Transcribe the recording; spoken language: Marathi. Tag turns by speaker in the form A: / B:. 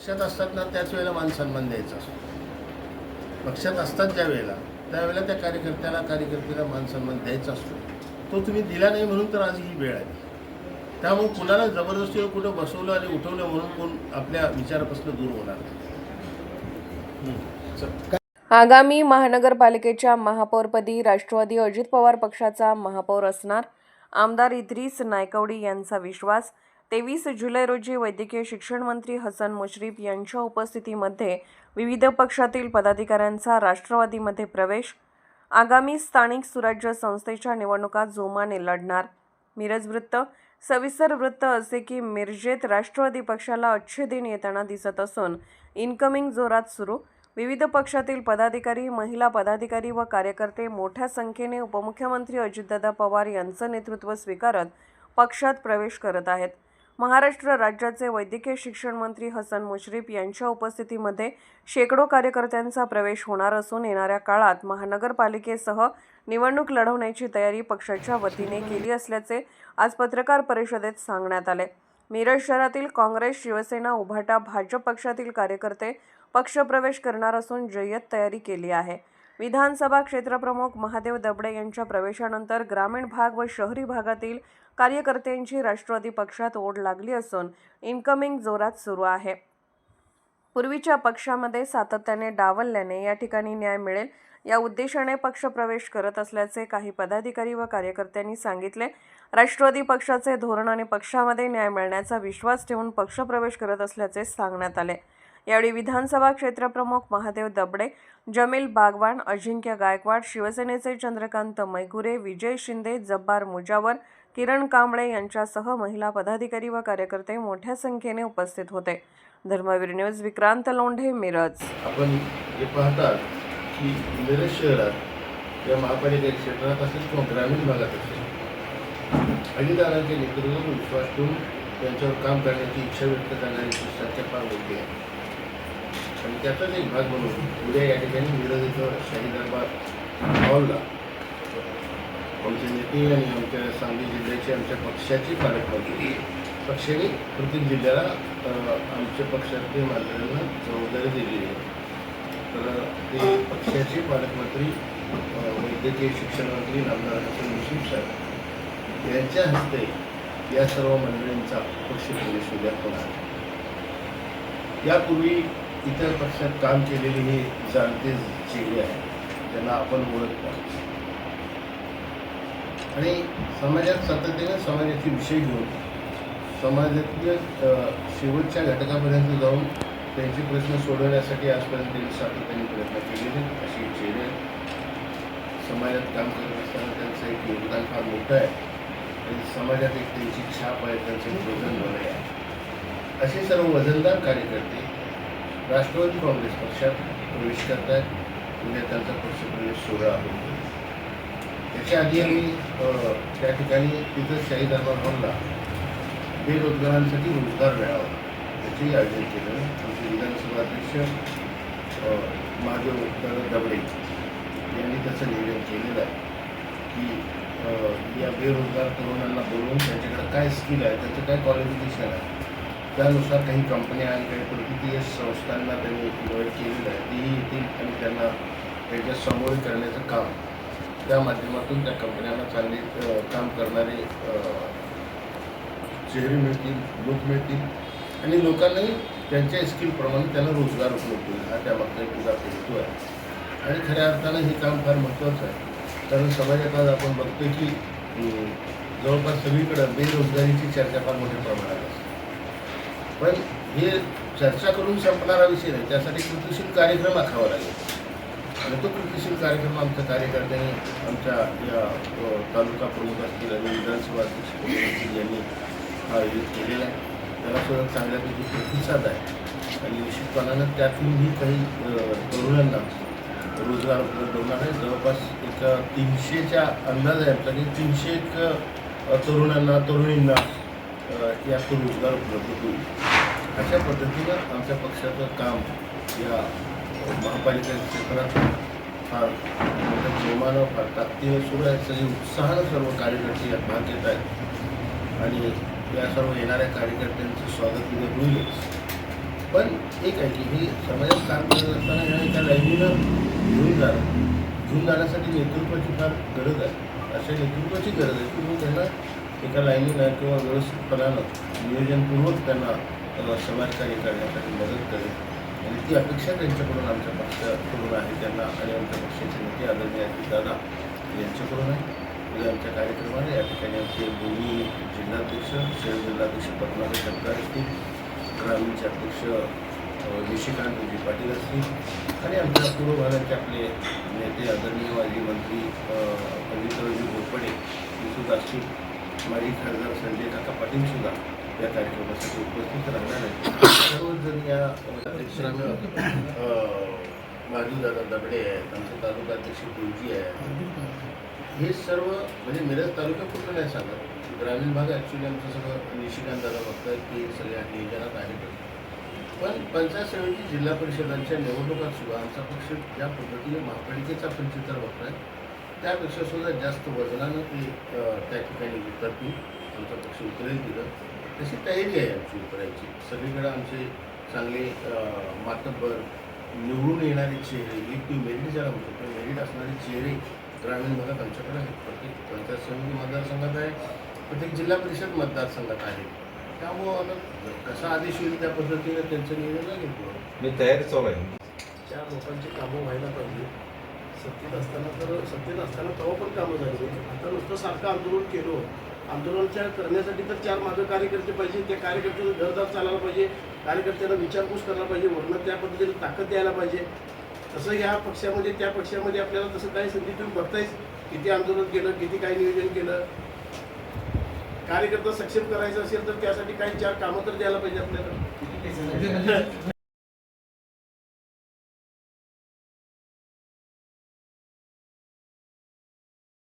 A: पक्षात असतात ना त्याच वेळेला मान सन्मान द्यायचा असतो. पक्षात असतात ज्या वेळेला त्यावेळेला त्या कार्यकर्त्याला कार्यकर्त्याला मान सन्मान द्यायचा असतो. तो तुम्ही दिला नाही म्हणून तर आज ही वेळ आली त्यामुळे कुणाला जबरदस्तीवर कुठं बसवलं आणि उठवलं म्हणून कोण आपल्या विचारापासून दूर होणार नाही.
B: आगामी महानगरपालिकेच्या महापौरपदी राष्ट्रवादी अजित पवार पक्षाचा महापौर असणार आमदार इद्रिस नायकवडी यांचा विश्वास तेवीस जुलै रोजी वैद्यकीय शिक्षण मंत्री हसन मुश्रीफ यांच्या उपस्थितीमध्ये विविध पक्षातील पदाधिकाऱ्यांचा राष्ट्रवादीमध्ये प्रवेश. आगामी स्थानिक सुराज्य संस्थेच्या निवडणुका जोमाने लढणार. मिरज वृत्त. सविस्तर वृत्त असे की मिरजेत राष्ट्रवादी पक्षाला अच्छे दिन येताना दिसत असून इनकमिंग जोरात सुरू. विविध पक्षातील पदाधिकारी महिला पदाधिकारी व कार्यकर्ते मोठ्या संख्येने उपमुख्यमंत्री अजितदादा पवार यांचं नेतृत्व स्वीकारत पक्षात प्रवेश करत आहेत. महाराष्ट्र राज्याचे वैद्यकीय शिक्षण मंत्री हसन मुश्रीफ यांच्या उपस्थितीमध्ये शेकडो कार्यकर्त्यांचा प्रवेश होणार असून येणाऱ्या काळात महानगरपालिकेसह निवडणूक लढवण्याची तयारी पक्षाच्या वतीने केली असल्याचे आज पत्रकार परिषदेत सांगण्यात आले. मिरज शहरातील काँग्रेस शिवसेना उभाटा भाजप पक्षातील कार्यकर्ते पक्षप्रवेश करणार असून जय्यत तयारी केली आहे. विधानसभा क्षेत्रप्रमुख महादेव दबडे यांच्या प्रवेशानंतर ग्रामीण भाग व शहरी भागातील कार्यकर्त्यांची राष्ट्रवादी पक्षात ओढ लागली असून इन्कमिंग जोरात सुरू आहे. पूर्वीच्या पक्षामध्ये सातत्याने डावलल्याने या ठिकाणी न्याय मिळेल या उद्देशाने पक्षप्रवेश करत असल्याचे काही पदाधिकारी व कार्यकर्त्यांनी सांगितले. राष्ट्रवादी पक्षाचे धोरण आणि पक्षामध्ये न्याय मिळण्याचा विश्वास ठेवून पक्षप्रवेश करत असल्याचे सांगण्यात आले. यावेळी विधानसभा क्षेत्रप्रमुख महादेव दबडे जमील बागवान अजिंक्य गायकवाड शिवसेनेचे चंद्रकांत मैगुरे विजय शिंदे जब्बार मुजावर किरण कांबळे यांच्यासह महिला पदाधिकारी व कार्यकर्ते मोठ्या संख्येने उपस्थित होते. धर्मवीर न्यूज विक्रांत लोंढे मिरज.
A: आपण जे पाहतात की मिरज शहरात या महापालिका क्षेत्रात असेल किंवा ग्रामीण भागात असेल. अजितदारांच्या नेतृत्व विश्वास ठेवून त्यांच्यावर काम करण्याची इच्छा व्यक्त करणारी संख्या फार मोठी आहे. आणि त्याचाच एक भाग म्हणून उद्या या ठिकाणी मिरज इथं शाही दरबार हॉलला आमचे नेते आणि आमच्या सांगली जिल्ह्याची आमच्या पक्षाची कार्यकर्ते. पक्षाने प्रत्येक जिल्ह्याला आमच्या पक्षातील मालकांना जबाबदारी दिलेली आहे. तर ते पक्षाचे पालकमंत्री वैद्यकीय शिक्षण मंत्री नामदार हसन मुश्रीफ साहेब यांच्या हस्ते या सर्व मंडळींचा पक्षप्रवेश उद्या होणार आहे. यापूर्वी इतर पक्षात काम केलेले हे जाणते चेहरे आहेत ज्यांना आपण ओळखतो आणि समाजात सातत्याने समाजाचे विषय घेऊन समाजातील शेवटच्या घटकापर्यंत जाऊन त्यांचे प्रश्न सोडवण्यासाठी आजपर्यंत त्यांनी सातत्याने प्रयत्न केलेले अशी चेहरे आहेत. समाजात काम करत असताना त्यांचं एक योगदान फार मोठं आहे. आणि समाजात एक त्यांची छाप आहे त्यांचं एक वजन बनले आहे. असे सर्व वजनदार कार्यकर्ते राष्ट्रवादी काँग्रेस पक्षात प्रवेश करत आहेत उद्या त्यांचा पक्षप्रवेश सोहळा होतो त्याच्या आधी आम्ही त्या ठिकाणी तिथं शाही दरबार हॉलला बेरोजगारांसाठी रोजगार मिळावा त्याचंही आयोजन केलं. आमचे विधानसभा अध्यक्ष महादेव दबडे यांनी त्याचं नियोजन केलेलं आहे की या बेरोजगार तरुणांना बोलवून त्यांच्याकडे काय स्किल आहे त्यांचं काय क्वालिफिकेशन आहे त्यानुसार काही कंपन्या आणि काही प्रकृतीय संस्थांना त्यांनी इन्व्हाइट केलेलं आहे. तेही येतील आणि त्यांना त्यांच्यासमोर करण्याचं काम त्या माध्यमातून त्या कंपन्यांना चांगली काम करणारे चेहरे मिळतील लोक मिळतील. आणि लोकांनाही त्यांच्या स्किलप्रमाणे त्यांना रोजगार उपलब्ध होईल. हा त्यामागचा एक उदार हेतू आहे. आणि खऱ्या अर्थानं हे काम फार महत्त्वाचं आहे. कारण समाजात आज आपण बघतो की जवळपास सगळीकडं बेरोजगारीची चर्चा फार मोठ्या प्रमाणात असते. पण हे चर्चा करून संपणारा विषय नाही. त्यासाठी कृतीशील कार्यक्रम आखावा लागेल. आणि तो कृतिशील कार्यक्रम आमच्या कार्यकर्त्यांनी आमच्या या तालुका प्रमुख असतील आणि विधानसभा अध्यक्ष असतील यांनी हा आयोजित केलेला आहे. त्याला सुद्धा चांगल्यापैकी प्रतिसाद आहे. आणि निश्चितपणानं त्यातूनही काही तरुणांना रोजगार उपलब्ध होणार आहे. जवळपास एक तीनशेच्या अंदाज आहे आमचा की तीनशे एक तरुणांना तरुणींना यातून रोजगार उपलब्ध होईल. अशा पद्धतीनं आमच्या पक्षाचं काम या महापालिका क्षेत्रात फार मोठ्या जोमानं फार ताकदीनं सुरू आहे सगळे उत्साहानं सर्व कार्यकर्ते यात भाग घेत आहेत आणि या सर्व येणाऱ्या कार्यकर्त्यांचं स्वागत उद्या होईलच पण एक आहे की हे समाजात काम करत असताना ह्या एका लाईनीनं घेऊन जाणं घेऊन जाण्यासाठी नेतृत्वाची फार गरज आहे. अशा नेतृत्वाची गरज आहे. की मी त्यांना एका लाईनीनं किंवा व्यवस्थितपणानं नियोजनपूर्वक त्यांना समाजकार्य करण्यासाठी मदत करेल. ती अपेक्षा त्यांच्याकडून आमच्या पक्षाकडून आहे. त्यांना आणि आमच्या पक्षाचे नेते आदरणीय दादा यांच्याकडून आहे. उद्या आमच्या कार्यक्रमाला या ठिकाणी आमचे दोन्ही जिल्हाध्यक्ष शहर जिल्हाध्यक्ष पद्माकर सरकार असतील ग्रामीणचे अध्यक्ष निशिकांत विजय पाटील असतील आणि आमच्या पूर्व भागाचे आपले नेते आदरणीय माजी मंत्री अ, पंडितरावजी घोरपडे हे सुद्धा असतील. माजी खासदार संजय काका पाटीलसुद्धा या कार्यक्रमासाठी उपस्थित राहणार आहेत. सर्वजण या अध्यक्ष दादा दबडे आहेत आमचे तालुका अध्यक्ष गुरुजी आहेत. हे सर्व म्हणजे मिरज तालुक्यापुरतं नाही सांगत. ग्रामीण भाग ॲक्च्युली आमचं सगळं निशिकांत दादा बघतात की सगळ्या नियोजनात आहेत पण पंचायत समिती जिल्हा परिषदांच्या निवडणुकात सुद्धा आमचा पक्ष ज्या पद्धतीने महापालिकेचा पंचतर बघताय त्यापेक्षा सुद्धा जास्त वजनानं ते त्या ठिकाणी उतरतील आमचा पक्ष उतरेल तिथं तशी तयारी आहे आमची उतरायची सगळीकडे आमचे चांगले मातब्बर निवडून येणारे चेहरे लीड टू मेरिट ज्याला म्हणतो पण मेरिट असणारे चेहरे ग्रामीण भागात आमच्याकडे आहेत. प्रत्येक पंचायत समिती मतदारसंघात आहे प्रत्येक जिल्हा परिषद मतदारसंघात आहे. त्यामुळं आता कसा आदेश होईल त्या पद्धतीने त्यांचं नियोजन लागेल
C: मी तयारी चालू आहे.
D: ज्या लोकांची कामं व्हायला पाहिजे सत्तेत असताना तर सत्तेत असताना तेव्हा पण कामं झाली. आता नुसतं सारखं आंदोलन केलं आंदोलनच्या करण्यासाठी तर चार मागं कार्यकर्ते पाहिजे त्या कार्यकर्त्याचं घरदार चालायला पाहिजे कार्यकर्त्यांना विचारपूस करायला पाहिजे वरनं त्या पद्धतीने ताकद द्यायला पाहिजे. तसं ह्या पक्षामध्ये त्या पक्षामध्ये आपल्याला तसं काही संधी तुम्ही बघतायच किती आंदोलन केलं किती काय नियोजन केलं. कार्यकर्ता सक्षम करायचं असेल तर त्यासाठी काही चार कामं तर द्यायला पाहिजे आपल्याला. म्हणजे